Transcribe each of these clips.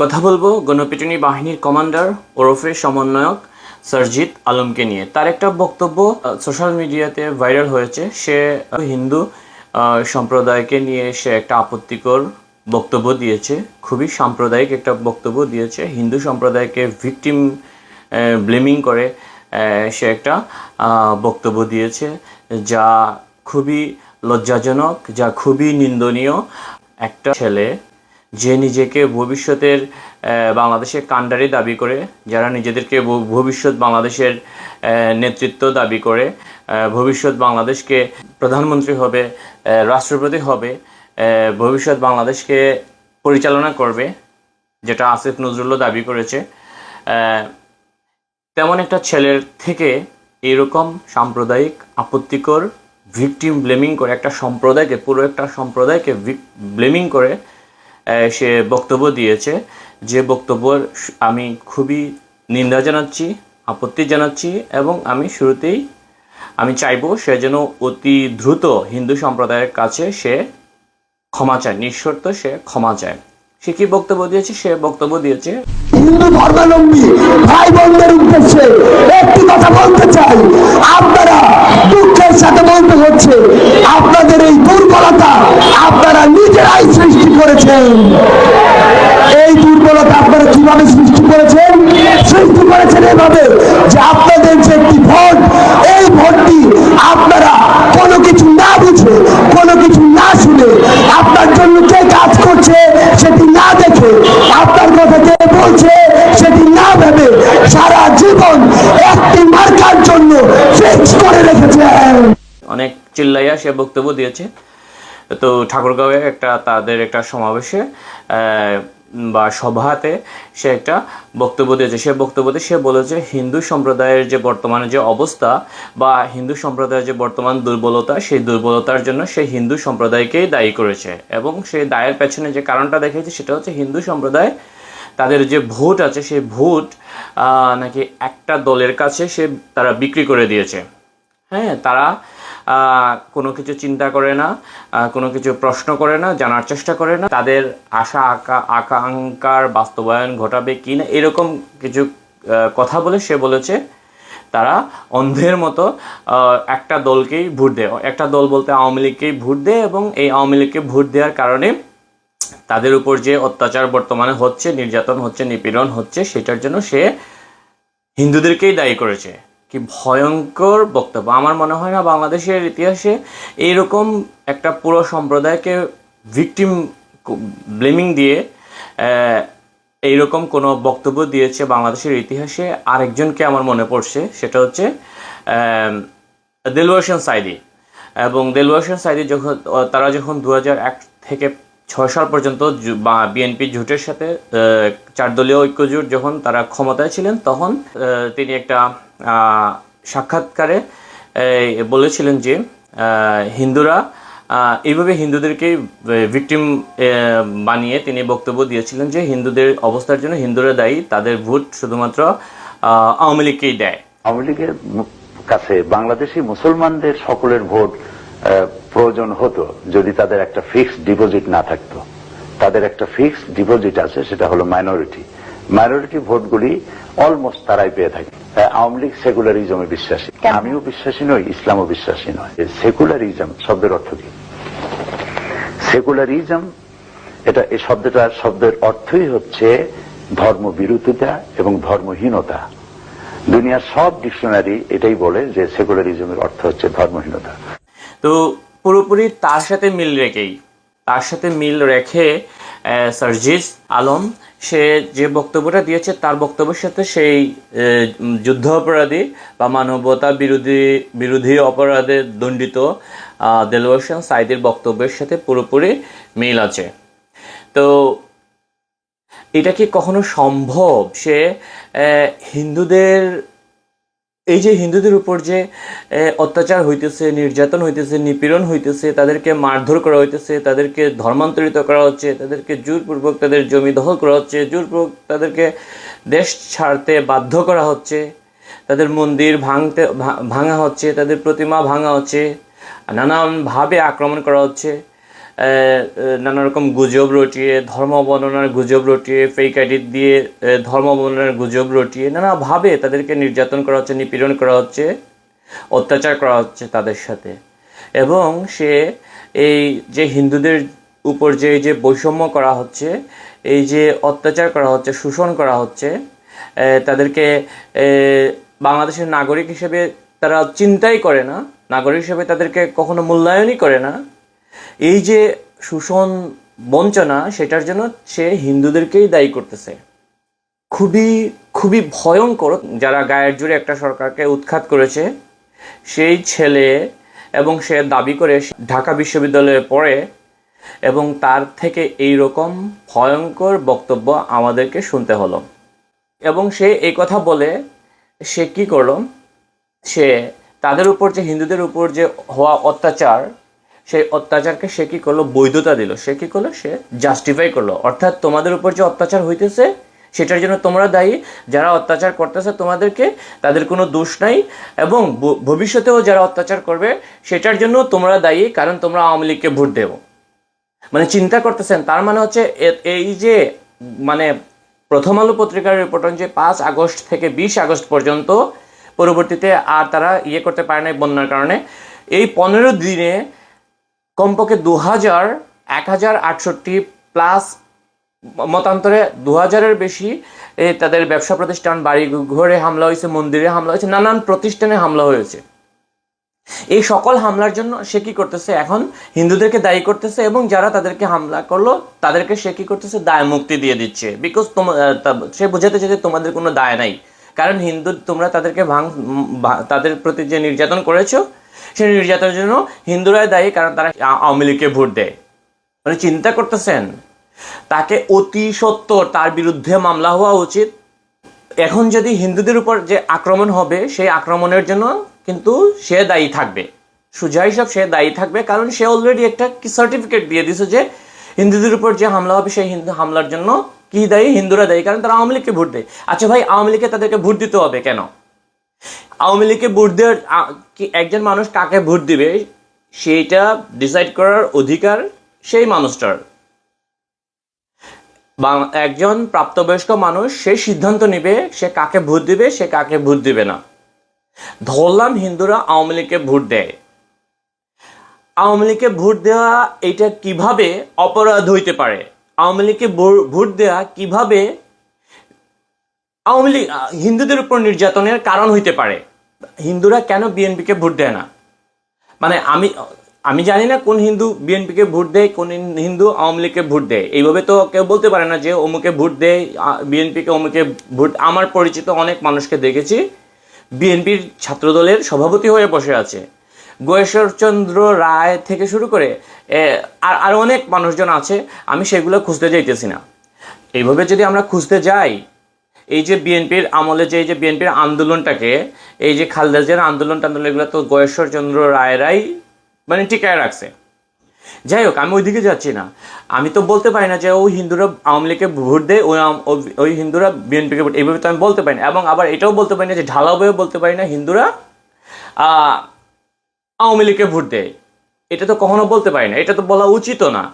কথা বলব গণপিটুনি বাহিনীর কমান্ডার, ওরফে সমন্বয়ক সরজিৎ আলমকে নিয়ে। তার একটা বক্তব্য সোশ্যাল মিডিয়াতে ভাইরাল হয়েছে। সে হিন্দু সম্প্রদায়কে নিয়ে সে একটা আপত্তিকর বক্তব্য দিয়েছে। খুবই সাম্প্রদায়িক একটা বক্তব্য দিয়েছে। হিন্দু সম্প্রদায়কে ভিকটিম ব্লেমিং করে সে একটা বক্তব্য দিয়েছে, যা খুবই লজ্জাজনক, যা খুবই নিন্দনীয় একটা ছেলে যে নিজেকে ভবিষ্যতের বাংলাদেশের কাণ্ডারি দাবি করে, যারা নিজেদেরকে ভবিষ্যৎ বাংলাদেশের নেতৃত্ব দাবি করে ভবিষ্যৎ বাংলাদেশকে প্রধানমন্ত্রী হবে রাষ্ট্রপতি হবে ভবিষ্যৎ বাংলাদেশকে পরিচালনা করবে, যেটা আসিফ নজরুলও দাবি করেছে তেমন একটা ছেলের থেকে এরকম সাম্প্রদায়িক আপত্তিকর ভিকটিম ব্লেমিং করে, একটা সম্প্রদায়কে, পুরো একটা সম্প্রদায়কে ব্লেমিং করে সে বক্তব্য দিয়েছে। যে বক্তব্য আমি খুবই নিন্দা জানাচ্ছি, আপত্তি জানাচ্ছি এবং আমি শুরুতেই আমি চাইব সে যেন অতি দ্রুত হিন্দু সম্প্রদায়ের কাছে সে ক্ষমা চায়, নিঃশর্ত সে ক্ষমা চায়। সে কি বক্তব্য দিয়েছে? সে বক্তব্য দিয়েছে। হিন্দু ধর্মাবলম্বী ভাই বোনদের উদ্দেশ্যে একটি কথা বলতে চাই। আপনারা দুঃখের সাথে বলতে হচ্ছে, আপনাদের এই দুর্বলতা আপনারা নিজেরাই সৃষ্টি করেছেন। এই দুর্বলতা আপনারা কীভাবে সৃষ্টি করেছেন? সৃষ্টি করেছেন এভাবে যে আপনাদের যে একটি ভোট, এই ভোটটি আপনারা কোনো কিছু না বুঝে, কোনো কিছু না শুনে আপনার জন্য কে কাজ করছে, সেটি না দেখে আপনার কথা কে বলছে, সেটি না ভেবে সারা জীবন একটি মার্কার জন্য ফিক্স করে রেখেছেন অনেক চিল্লাইয়া সে বক্তব্য দিয়েছে। তো ঠাকুরগাঁওয়ে একটা তাদের একটা সমাবেশে বা সভাতে সে একটা বক্তব্য দিয়েছে। সে বক্তব্যতে সে বলেছে হিন্দু সম্প্রদায়ের যে বর্তমানে যে অবস্থা বা হিন্দু সম্প্রদায়ের যে বর্তমান দুর্বলতা, সেই দুর্বলতার জন্য সে হিন্দু সম্প্রদায়কেই দায়ী করেছে। এবং সেই দায়ের পেছনে যে কারণটা দেখেছে সেটা হচ্ছে হিন্দু সম্প্রদায়, তাদের যে ভোট আছে, সেই ভোট নাকি একটা দলের কাছে সে তারা বিক্রি করে দিয়েছে। হ্যাঁ তারা কোনো কিছু চিন্তা করে না কোনো কিছু প্রশ্ন করে না, জানার চেষ্টা করে না। তাদের আশা, আকা আকাঙ্ক্ষার বাস্তবায়ন ঘটাবে কি না, এরকম কিছু কথা বলে সে বলেছে। তারা অন্ধের মতো একটা দলকেই ভোট দেয়। একটা দল বলতে আওয়ামী লীগকেই ভোট দেয় এবং এই আওয়ামী লীগকে ভোট দেওয়ার কারণে তাদের উপর যে অত্যাচার বর্তমানে হচ্ছে, নির্যাতন হচ্ছে, নিপীড়ন হচ্ছে, সেটার জন্য সে হিন্দুদেরকেই দায়ী করেছে। কি ভয়ঙ্কর বক্তব্য। আমার মনে হয় না বাংলাদেশের ইতিহাসে এইরকম একটা পুরো সম্প্রদায়কে ভিকটিম ব্লেমিং দিয়ে এইরকম কোনো বক্তব্য দিয়েছে বাংলাদেশের ইতিহাসে আরেকজনকে আমার মনে পড়ছে। সেটা হচ্ছে দেলওয়ার সাইদি। এবং দেলওয়ার সাইদি যখন তারা যখন দু এক থেকে ছয় সাল পর্যন্ত বিএনপি জোটের সাথে চারদলীয় ঐক্য জোট যখন তারা ক্ষমতায় ছিলেন, তখন তিনি একটা সাক্ষাৎকারে বলেছিলেন যে হিন্দুরা এইভাবে হিন্দুদেরকেই ভিকটিম বানিয়ে তিনি বক্তব্য দিয়েছিলেন যে হিন্দুদের অবস্থার জন্য হিন্দুরা দায়ী, তাদের ভোট শুধুমাত্র আওয়ামী লীগকেই দেয়। আওয়ামী লীগের কাছে বাংলাদেশি মুসলমানদের সকলের ভোট প্রয়োজন হতো যদি তাদের একটা ফিক্সড ডিপোজিট না থাকতো। তাদের একটা ফিক্সড ডিপোজিট আছে, সেটা হলো মাইনরিটি। মাইনরিটি ভোটগুলি অলমোস্ট তারাই পেয়ে থাকে। আওয়ামী লীগ সেকুলারিজমে বিশ্বাসী। আমিও বিশ্বাসী নই ইসলামও বিশ্বাসী নয়। সেকুলারিজম শব্দের অর্থ কি? সেকুলারিজম এটা এই শব্দটার শব্দের অর্থই হচ্ছে ধর্মবিরোধিতা এবং ধর্মহীনতা। দুনিয়ার সব ডিকশনারি এটাই বলে যে সেকুলারিজমের অর্থ হচ্ছে ধর্মহীনতা। তো পুরোপুরি তার সাথে মিল রেখেই তার সাথে মিল রেখে সার্জিস আলম, সে যে বক্তব্যটা দিয়েছে তার বক্তব্যের সাথে সেই যুদ্ধ অপরাধী বা মানবতা বিরোধী বিরোধী অপরাধে দণ্ডিত দেলোয়ার সাইদের বক্তব্যের সাথে পুরোপুরি মিল আছে। তো এটা কি কখনো সম্ভব? সে হিন্দুদের এই যে হিন্দুদের উপর যে অত্যাচার হইতেছে, নির্যাতন হইতেছে, নিপীড়ন হইতেছে, তাদেরকে মারধর করা হইতেছে, তাদেরকে ধর্মান্তরিত করা হচ্ছে, তাদেরকে জোরপূর্বক তাদের জমি দখল করা হচ্ছে, জোরপূর্বক তাদেরকে দেশ ছাড়তে বাধ্য করা হচ্ছে, তাদের মন্দির ভাঙতে ভাঙা হচ্ছে, তাদের প্রতিমা ভাঙা হচ্ছে, নানানভাবে আক্রমণ করা হচ্ছে। নানা রকম গুজব রটিয়ে, ধর্ম বর্ণনার গুজব রটিয়ে ফেক আইডি দিয়ে ধর্ম বর্ণনার গুজব রটিয়ে নানাভাবে তাদেরকে নির্যাতন করা হচ্ছে, নিপীড়ন করা হচ্ছে, অত্যাচার করা হচ্ছে তাদের সাথে। এবং সে এই যে হিন্দুদের উপর যে যে বৈষম্য করা হচ্ছে, এই যে অত্যাচার করা হচ্ছে, শোষণ করা হচ্ছে তাদেরকে বাংলাদেশের নাগরিক হিসেবে তারা চিন্তাই করে না। নাগরিক হিসেবে তাদেরকে কখনো মূল্যায়নই করে না। এই যে শোষণ বঞ্চনা, সেটার জন্য সে হিন্দুদেরকেই দায়ী করতেছে। খুবই খুবই ভয়ঙ্কর, যারা গায়ের জুড়ে একটা সরকারকে উৎখাত করেছে, সেই ছেলে এবং সে দাবি করে ঢাকা বিশ্ববিদ্যালয়ে পড়ে এবং তার থেকে এই রকম ভয়ঙ্কর বক্তব্য আমাদেরকে শুনতে হলো। এবং সে এই কথা বলে, সে কি করল? সে তাদের উপর যে, হিন্দুদের উপর যে হওয়া অত্যাচার সেই অত্যাচারকে সে কি করল? বৈধতা দিল। সে কি করল? সে জাস্টিফাই করল। অর্থাৎ তোমাদের উপর যে অত্যাচার হইতেছে, সেটার জন্য তোমরা দায়ী। যারা অত্যাচার করতেছে তোমাদেরকে, তাদের কোনো দোষ নাই। এবং ভবিষ্যতেও যারা অত্যাচার করবে, সেটার জন্য তোমরা দায়ী, কারণ তোমরা আওয়ামী লীগকে ভোট দেবো মানে চিন্তা করতেছেন, তার মানে হচ্ছে এই যে মানে প্রথম আলো পত্রিকার রিপোর্ট যে পাঁচ আগস্ট থেকে বিশ আগস্ট পর্যন্ত পরবর্তীতে আর তারা ইয়ে করতে পারে না এই বন্যার কারণে। এই পনেরো দিনে কমপক্ষে দু হাজার এক হাজার আটষট্টি প্লাস মতান্তরে দু হাজারের বেশি তাদের ব্যবসা প্রতিষ্ঠান বাড়ি ঘরে হামলা হয়েছে, মন্দিরে হামলা হয়েছে, নানান প্রতিষ্ঠানে হামলা হয়েছে। এই সকল হামলার জন্য সে কি করতেছে এখন? হিন্দুদেরকে দায়ী করতেছে এবং যারা তাদেরকে হামলা করল, তাদেরকে সে কি করতেছে? দায় মুক্তি দিয়ে দিচ্ছে। বিকজ সে বোঝাতে চাইছে তোমাদের কোনো দায় নাই। কারণ হিন্দু, তোমরা তাদেরকে ভাঙ তাদের প্রতি যে নির্যাতন করেছ সেই নির্যাতনের জন্য হিন্দুরাই দায়ী, কারণ তারা আওয়ামী লীগকে ভোট দেয়। মানে চিন্তা করতেছেন? তাকে অতি সত্তর, তার বিরুদ্ধে মামলা হওয়া উচিত। এখন যদি হিন্দুদের উপর যে আক্রমণ হবে, সেই আক্রমণের জন্য কিন্তু সে দায়ী থাকবে। সুজা হিসাব সে দায়ী থাকবে, কারণ সে অলরেডি একটা কি সার্টিফিকেট দিয়ে দিছে যে হিন্দুদের উপর যে হামলা হবে, সেই হিন্দু হামলার জন্য কি দায়ী? হিন্দুরা দায়ী, কারণ তারা আওয়ামী লীগকে ভোট দেয়। আচ্ছা ভাই, আওয়ামী লীগকে তাদেরকে ভোট দিতে হবে কেন? আওয়ামী লীগকে ভোট দেওয়ার একজন মানুষ কাকে ভোট দিবে, সেইটা ডিসাইড করার অধিকার সেই মানুষটার। একজন প্রাপ্তবয়স্ক মানুষ, সে সিদ্ধান্ত নেবে সে কাকে ভোট দিবে, সে কাকে ভোট দিবে না। ধরলাম হিন্দুরা আওয়ামী লীগকে ভোট দেয়। আওয়ামী লীগকে ভোট দেওয়া এটা কীভাবে অপরাধ হইতে পারে? আওয়ামী লীগকে ভোট দেওয়া কীভাবে আওয়ামী লীগ হিন্দুদের উপর নির্যাতনের কারণ হইতে পারে? হিন্দুরা কেন বিএনপিকে ভোট দেয় না? মানে আমি আমি জানি না কোন হিন্দু বিএনপিকে ভোট দেয়, কোন হিন্দু আওয়ামী লীগকে ভোট দেয়। এইভাবে তো কেউ বলতে পারে না যে অমুকে ভোট দেয় বিএনপিকে অমুকে ভোট। আমার পরিচিত অনেক মানুষকে দেখেছি, বিএনপির ছাত্রদলের সভাপতি হয়ে বসে আছে। গয়েশ্বরচন্দ্র রায় থেকে শুরু করে আর আর অনেক মানুষজন আছে, আমি সেগুলো খুঁজতে যাইতেছি না। এইভাবে যদি আমরা খুঁজতে যাই এই যে বিএনপির আমলে যে, এই যে বিএনপির আন্দোলনটাকে, এই যে খালেদা জিয়ার আন্দোলন টান্দোলন, এগুলো তো গয়েশ্বরচন্দ্র রায়েরাই মানে টিকায় রাখছে। যাই হোক, আমি ওইদিকে যাচ্ছি না। আমি তো বলতে পারি না যে ওই হিন্দুরা আওয়ামী লীগকে ভোট দেয়, ওই ওই- হিন্দুরা বিএনপিকে ভোট, এইভাবে তো আমি বলতে পারি না। এবং আবার এটাও বলতে পারি না যে ঢালাওভাবে বলতে পারি না হিন্দুরা আওয়ামী লীগকে ভোট দেয়। এটা তো কখনো বলতে পারি না, এটা তো বলা উচিতও না।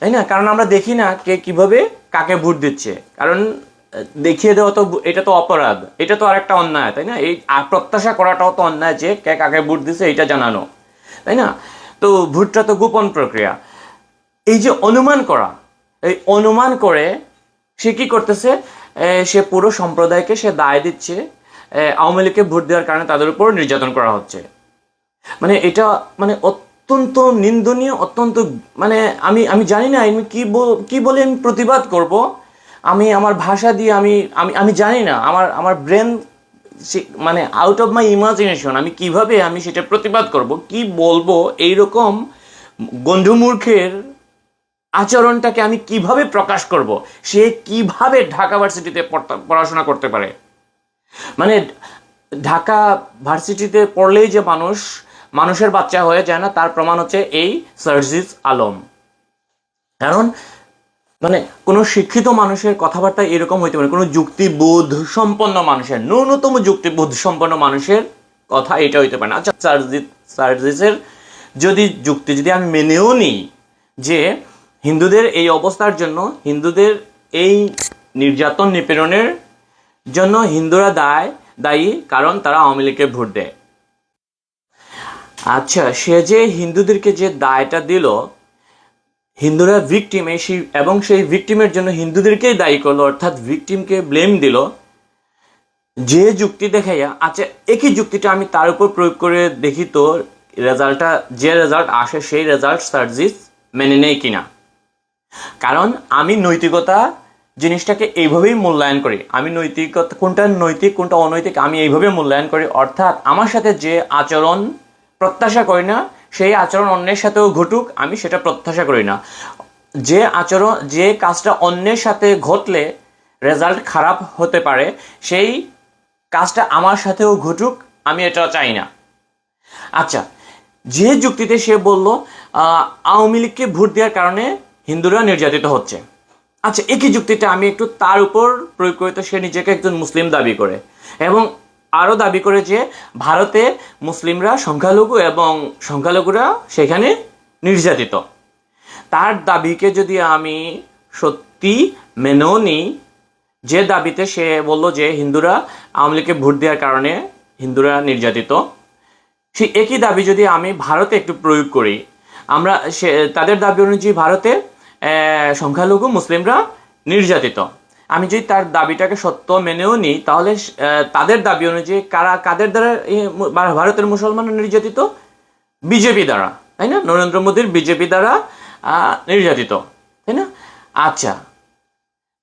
তাই না? কারণ আমরা দেখি না কে কীভাবে কাকে ভোট দিচ্ছে। কারণ দেখিয়ে দেওয়া তো এটা তো অপরাধ। এটা তো আরেকটা অন্যায়, তাই না? এই প্রত্যাশা করাটাও তো অন্যায় যে কে কাকে ভোট দিচ্ছে এটা জানানো, তাই না? তো ভোটটা তো গোপন প্রক্রিয়া। এই যে অনুমান করা, এই অনুমান করে সে কি করতেছে? সে পুরো সম্প্রদায়কে সে দায় দিচ্ছে আওয়ামী লীগকে ভোট দেওয়ার কারণে তাদের উপর নির্যাতন করা হচ্ছে। মানে এটা মানে অত্যন্ত নিন্দনীয়, অত্যন্ত মানে আমি আমি জানি না আমি কি কি বলে আমি প্রতিবাদ করব আমি আমার ভাষা দিয়ে আমি আমি আমি জানি না। আমার আমার ব্রেন মানে আউট অফ মাই ইমাজিনেশন আমি কীভাবে আমি সেটা প্রতিবাদ করব, কি বলব, এইরকম গন্ধমূর্খের আচরণটাকে আমি কীভাবে প্রকাশ করব, সে কীভাবে ঢাকা ভার্সিটিতে পড়াশোনা করতে পারে? মানে ঢাকা ভার্সিটিতে পড়লেই যে মানুষ, মানুষের বাচ্চা হয়ে যায় না, তার প্রমাণ হচ্ছে এই সার্জিস আলম। কারণ মানে কোনো শিক্ষিত মানুষের কথাবার্তা এরকম হইতে পারে, কোনো যুক্তিবোধ সম্পন্ন মানুষের, ন্যূনতম যুক্তিবোধ সম্পন্ন মানুষের কথা এটা হইতে পারে না। আচ্ছা সার্জিস সার্জিসের যদি যুক্তি, যদি আমি মেনেও নিই যে হিন্দুদের এই অবস্থার জন্য, হিন্দুদের এই নির্যাতন নিপীড়নের জন্য হিন্দুরা দায়, দায়ী, কারণ তারা আওয়ামী লীগকে ভোট দেয়। আচ্ছা সে যে হিন্দুদেরকে যে দায়টা দিল হিন্দুরা ভিকটিম সেই এবং সেই ভিকটিমের জন্য হিন্দুদেরকেই দায়ী করল, অর্থাৎ ভিকটিমকে ব্লেম দিল। যে যুক্তি দেখাইয়া আচ্ছা একই যুক্তিটা আমি তার উপর প্রয়োগ করে দেখি তো, রেজাল্টটা, যে রেজাল্ট আসে সেই রেজাল্ট সার্জিস মেনে নেয় কিনা। কারণ আমি নৈতিকতা জিনিসটাকে এইভাবেই মূল্যায়ন করি। আমি নৈতিকতা, কোনটা নৈতিক, কোনটা অনৈতিক, আমি এইভাবে মূল্যায়ন করি। অর্থাৎ আমার সাথে যে আচরণ প্রত্যাশা করি না সেই আচরণ অন্যের সাথেও ঘটুক, আমি সেটা প্রত্যাশা করি না। যে আচরণ, যে কাজটা অন্যের সাথে ঘটলে রেজাল্ট খারাপ হতে পারে, সেই কাজটা আমার সাথেও ঘটুক, আমি এটা চাই না। আচ্ছা যে যুক্তিতে সে বলল আওয়ামী লীগকে ভোট দেওয়ার কারণে হিন্দুরা নির্যাতিত হচ্ছে। আচ্ছা একই যুক্তিটা আমি একটু তার উপর প্রয়োগ করি তো সে নিজেকে একজন মুসলিম দাবি করে। এবং আরও দাবি করে যে ভারতে মুসলিমরা সংখ্যালঘু এবং সংখ্যালঘুরা সেখানে নির্যাতিত। তার দাবিকে যদি আমি সত্যি মেনেও নিই, যে দাবিতে সে বলল যে হিন্দুরা আওয়ামী লীগকে ভোট দেওয়ার কারণে হিন্দুরা নির্যাতিত, সেই একই দাবি যদি আমি ভারতে একটু প্রয়োগ করি, আমরা সে, তাদের দাবি অনুযায়ী ভারতে সংখ্যালঘু মুসলিমরা নির্যাতিত। আমি যদি তার দাবিটাকে সত্য মেনেও নিই, তাহলে তাদের দাবি অনুযায়ী কারা, কাদের দ্বারা ভারতের মুসলমান নির্যাতিত? বিজেপি দ্বারা, তাই না? নরেন্দ্র মোদীর বিজেপি দ্বারা নির্যাতিত, তাই না? আচ্ছা।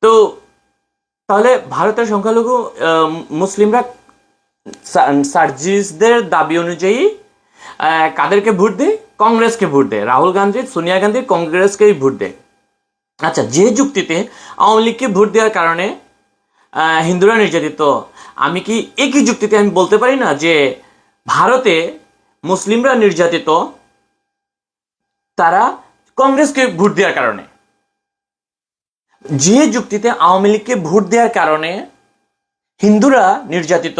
তো, তাহলে ভারতের সংখ্যালঘু মুসলিমরা সার্জিসদের দাবি অনুযায়ী কাদেরকে ভোট দেয়? কংগ্রেসকে ভোট দেয়। রাহুল গান্ধী, সোনিয়া গান্ধী, কংগ্রেসকেই ভোট দেয়। আচ্ছা যে যুক্তিতে আওয়ামী লীগকে ভোট দেওয়ার কারণে হিন্দুরা নির্যাতিত, আমি কি একই যুক্তিতে আমি বলতে পারি না যে ভারতে মুসলিমরা নির্যাতিত, তারা কংগ্রেসকে ভোট দেওয়ার কারণে? যে যুক্তিতে আওয়ামী লীগকে ভোট দেওয়ার কারণে হিন্দুরা নির্যাতিত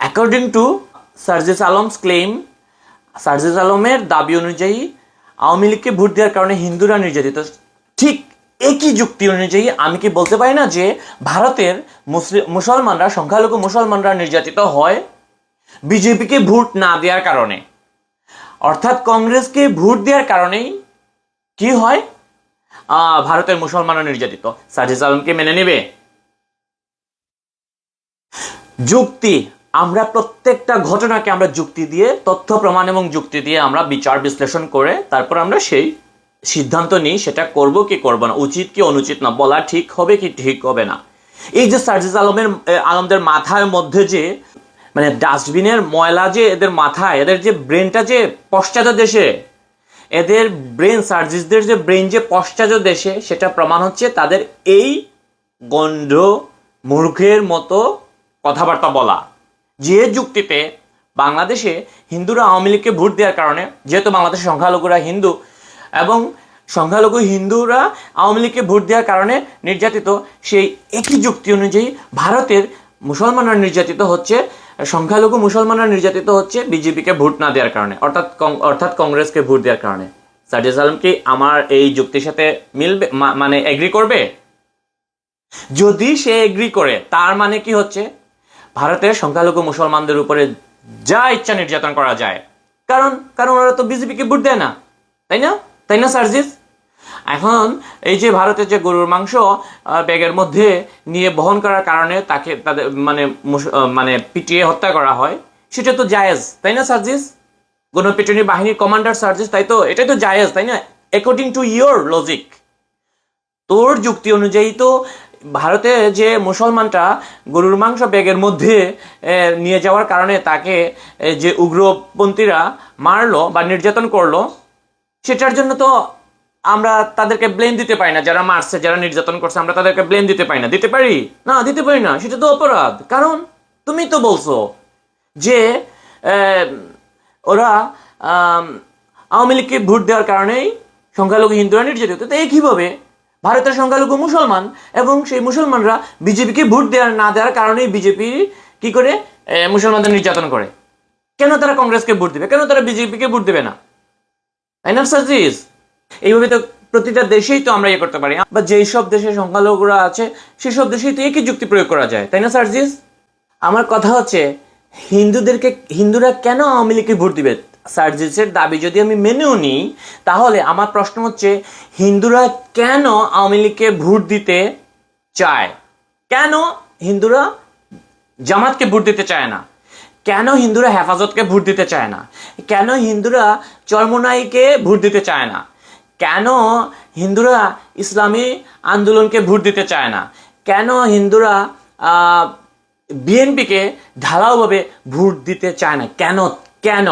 according to Sarjis Alam's claim Sarjis আলমের দাবি অনুযায়ী আওয়ামী লীগকে ভোট দেওয়ার কারণে হিন্দুরা নির্যাতিত ঠিক একই যুক্তি অনুযায়ী আমি কি বলতে পারি না যে ভারতের মুসলিম মুসলমানরা, সংখ্যালঘু মুসলমানরা নির্যাতিত হয় বিজেপিকে ভোট না দেওয়ার কারণে। অর্থাৎ কংগ্রেসকে ভোট দেওয়ার কারণেই কি হয়? ভারতের মুসলমানরা নির্যাতিত। সার্জিস আলমকে মেনে নেবে? যুক্তি, আমরা প্রত্যেকটা ঘটনাকে আমরা যুক্তি দিয়ে, তথ্য, প্রমাণ এবং যুক্তি দিয়ে আমরা বিচার বিশ্লেষণ করে তারপর আমরা সেই সিদ্ধান্ত নিই, সেটা করব কি করব না, উচিত কি অনুচিত না, বলা ঠিক হবে কি ঠিক হবে না। এই যে সার্জিস আলমের আলমদের মাথার মধ্যে যে মানে ডাস্টবিনের ময়লা যে এদের মাথায় এদের যে ব্রেনটা যে পশ্চাৎ দেশে, এদের ব্রেন, সার্জিসদের যে ব্রেন যে পশ্চাৎ দেশে, সেটা প্রমাণ হচ্ছে তাদের এই গন্ধ, মূর্খের মতো কথাবার্তা বলা। যে যুক্তিতে বাংলাদেশে হিন্দুরা আওয়ামী লীগকে ভোট দেওয়ার কারণে, যেহেতু বাংলাদেশের সংখ্যালঘুরা হিন্দু এবং সংখ্যালঘু হিন্দুরা আওয়ামী লীগকে ভোট দেওয়ার কারণে নির্যাতিত। সেই একই যুক্তি অনুযায়ী ভারতের মুসলমানরা নির্যাতিত হচ্ছে, সংখ্যালঘু মুসলমানরা নির্যাতিত হচ্ছে বিজেপিকে ভোট না দেওয়ার কারণে, অর্থাৎ অর্থাৎ কংগ্রেসকে ভোট দেওয়ার কারণে। সার্জিস আলম কি আমার এই যুক্তির সাথে মিলবে মানে এগ্রি করবে? যদি সে এগ্রি করে, তার মানে কি হচ্ছে? ভারতের সংখ্যালঘু মুসলমানদের উপরে যা ইচ্ছা নির্যাতন করা যায়। কারণ কারণ ওরা তো বিজেপিকে ভোট দেয় না, তাই না? তাই না সার্জিস এখন এই যে ভারতের যে গরুর মাংস ব্যাগের মধ্যে নিয়ে বহন করার কারণে তাকে, তাদের মানে মানে পিটিয়ে হত্যা করা হয়, সেটা তো জায়েজ, তাই না সার্জিস গণপিটুনি বাহিনীর কমান্ডার সার্জিস তাই তো? এটাই তো জায়েজ, তাই না? অ্যাকর্ডিং টু ইয়োর লজিক তোর যুক্তি অনুযায়ী তো ভারতে যে মুসলমানটা গরুর মাংস ব্যাগের মধ্যে নিয়ে যাওয়ার কারণে তাকে যে উগ্রপন্থীরা মারলো বা নির্যাতন করল সেটার জন্য তো আমরা তাদেরকে ব্লেম দিতে পারি না। যারা মারছে, যারা নির্যাতন করছে, আমরা তাদেরকে ব্লেম দিতে পারি না। দিতে পারি? না, দিতে পারি না। সেটা তো অপরাধ। কারণ তুমি তো বলছো যে ওরা আওয়ামী লীগকে ভোট দেওয়ার কারণেই সংখ্যালঘু হিন্দুরা নির্যাতিত। তো এই কীভাবে? ভারতের সংখ্যালঘু মুসলমান এবং সেই মুসলমানরা বিজেপিকে ভোট দেওয়ার না দেওয়ার কারণেই বিজেপি কি করে? মুসলমানদের নির্যাতন করে। কেন তারা কংগ্রেসকে ভোট দেবে? কেন তারা বিজেপিকে ভোট দেবে না? তাই না সার্জিস এইভাবে তো প্রতিটা দেশেই তো আমরা ইয়ে করতে পারি বা যেই সব দেশে সংখ্যালঘুরা আছে সেসব দেশেই তো একই যুক্তি প্রয়োগ করা যায়, তাই না, সার্জিস? আমার কথা হচ্ছে, হিন্দুদেরকে, হিন্দুরা কেন আওয়ামী লীগকে ভোট দিবে? সার্জিসের দাবি যদি আমি মেনেও নিই, তাহলে আমার প্রশ্ন হচ্ছে, হিন্দুরা কেন আওয়ামী লীগকে ভোট দিতে চায়? কেন হিন্দুরা জামাতকে ভোট দিতে চায় না? কেন হিন্দুরা হেফাজতকে ভোট দিতে চায় না? কেন হিন্দুরা চরমনাইকে ভোট দিতে চায় না? কেন হিন্দুরা ইসলামী আন্দোলনকে ভোট দিতে চায় না? কেন হিন্দুরা বিএনপিকে ঢালাওভাবে ভোট দিতে চায় না? কেন? কেন?